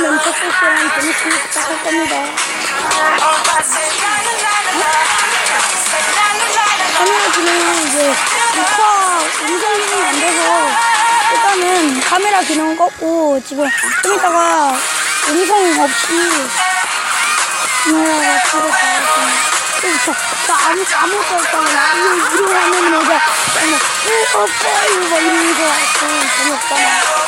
멘토스 씨랑 재밌게 시작할 겁니다. 카메라 기능은 이제 녹화 음성 기능이 안 돼서 일단은 카메라 기능은 껐고 지금 좀 이따가 음성 없이 카메라가 켜고 가야지. 그래서 나 아무 아무것도 없잖아. 이거 이러고 하면 내가 정말 어 오빠 이거 막 이러면서 좀 재미없잖아.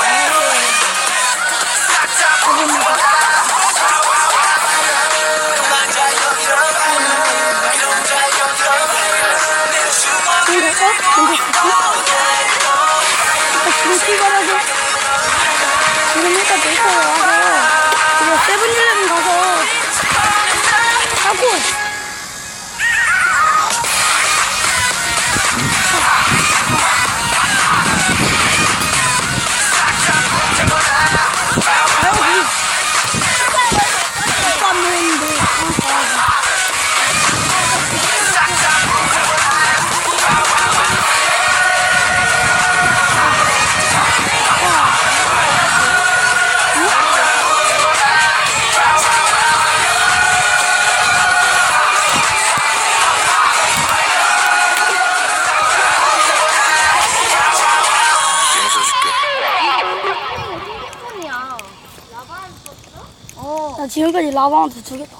나 지금까지 라방한테 두개 다.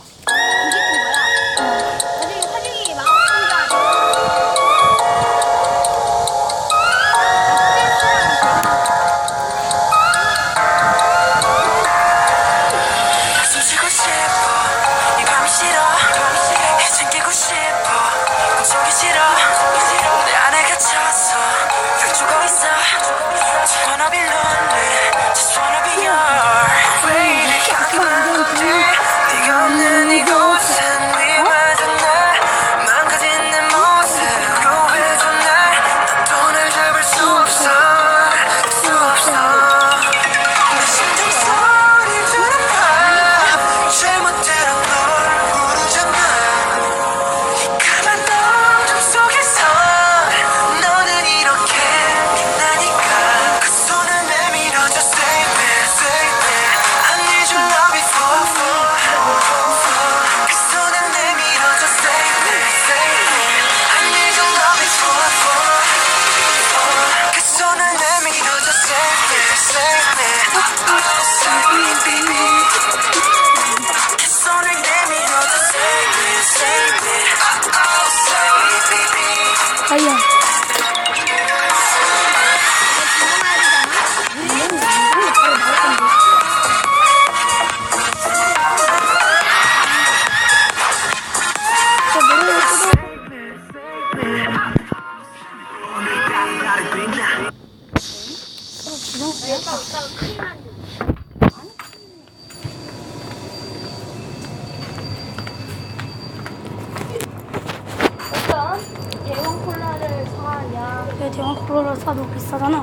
대왕 콜라를 사도 비싸잖아.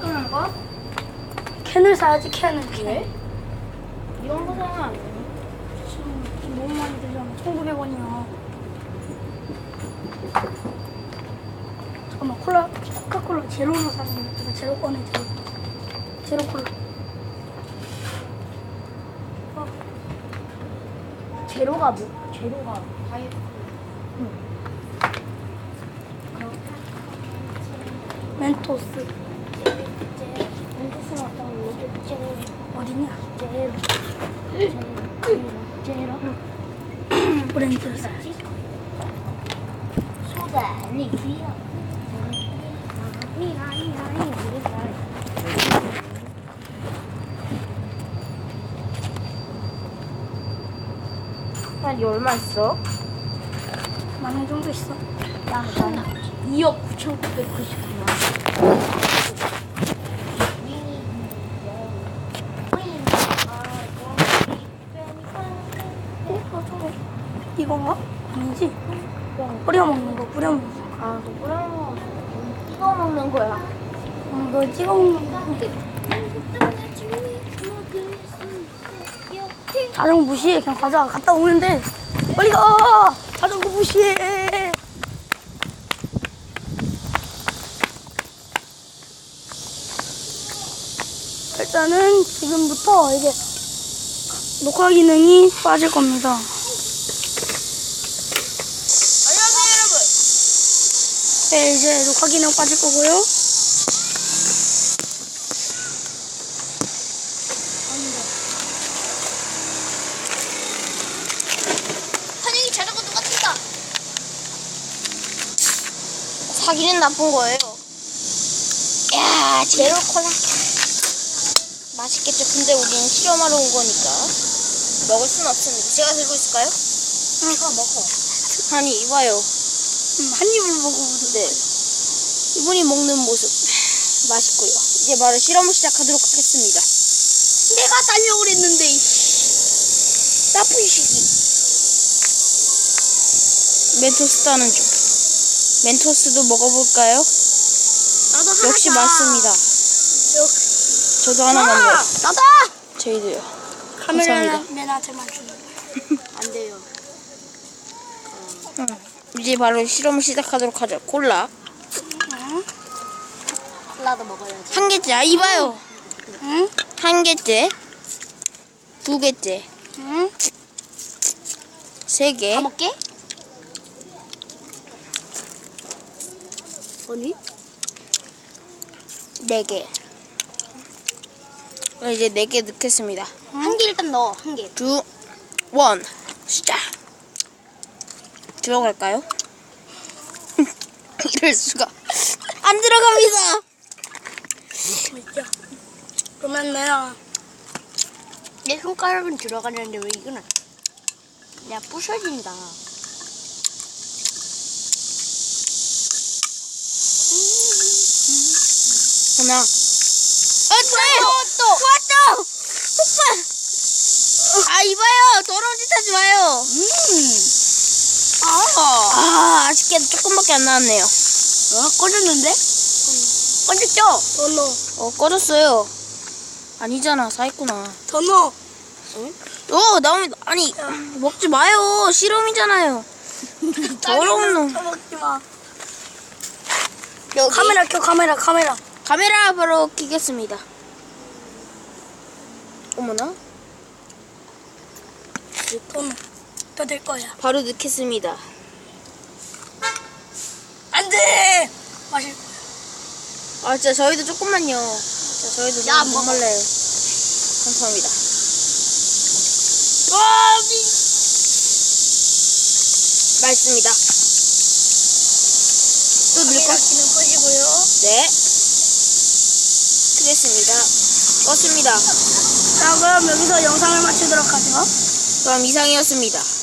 끄는 거? 캔을 사야지 캔을 캔. 이런 거 사면 안 돼. 지금 너무 많이 들잖아. 1,900원이야. 잠깐만 콜라 코카콜라 제로로 사시면 제가 제로 꺼내 제로. 제로 콜라. 제로가 뭐? 제로가 다이어트. 멘토스 멘토스 같다고 여기 제로. 어디냐? 제로. 브랜드를 사야지. 소다 니 귀여. 한 얼마 있어? 만 원 정도 있어. 나 2억 9,999만. 어, 저거 이건가? 아니지? 뿌려 먹는 거, 뿌려 먹는 거. 아, 너 그러면 이거 먹는 거야. 어, 너 찍어 먹는 거. 자전거 무시해. 그냥 가자. 갔다 오는데. 빨리 가! 자전거 무시해! 일단은 지금부터 이제 녹화 기능이 빠질 겁니다. 안녕하세요 여러분. 네, 이제 녹화 기능 빠질 거고요. 환영이 자전거 누가 탔다. 사기는 나쁜 거예요. 야 제로 콜라. 맛있겠죠. 근데 우리는 실험하러 온 거니까 먹을 순 없습니다. 제가 들고 있을까요? 이거 먹어. 아니 이봐요. 음, 한 입을 먹어보자. 네. 이분이 먹는 모습 맛있고요. 이제 바로 실험을 시작하도록 하겠습니다. 내가 이 나쁜 시기. 멘토스 따는 중. 멘토스도 먹어볼까요? 나도 하나 역시 사. 맛있습니다. 역시. 저도 하나만요. 나다! 저희도요. 카메라를 감사합니다. 내 나한테만 주는 안 돼요. 이제 바로 실험을 시작하도록 하죠. 콜라 응? 콜라도 먹어야지. 한 개째. 아 이봐요. 응? 한 개째, 두 개째, 응? 세 개, 먹게? 아니? 네 개. 그럼 이제 네 개 넣겠습니다. 한 개 일단 넣어, 한 개. 두, 원, 시작. 들어갈까요? 이럴 수가. 안 들어갑니다. 진짜. 그러면 내가 내 손가락은 들어가는데 왜 이거는? 내가 부셔진다. 하나. 어, 또! 왔다! 오빠! 아, 이봐요. 더러운 짓 하지 마요. 음. 아, 아쉽게도 조금밖에 안 나왔네요. 어? 꺼졌는데? 꺼졌죠? 더 넣어. 어, 꺼졌어요. 아니잖아, 사했구나. 더 넣어. 어, 나오면, 아니, 먹지 마요. 실험이잖아요. 더러운 놈. 먹지 마. 여기. 카메라 켜, 카메라, 카메라. 카메라 바로 켜겠습니다. 어머나. 더 넣어. 더될 거야. 바로 넣겠습니다. 안 돼! 마실 아, 진짜 저희도 조금만요. 진짜 저희도 야, 너무 못 먹어. 말라요. 감사합니다. 와, 미. 맛있습니다. 또 넣을 거? 키는 끄시고요. 네. 끄겠습니다. 껐습니다. 자, 그럼 여기서 영상을 마치도록 하죠. 그럼 이상이었습니다.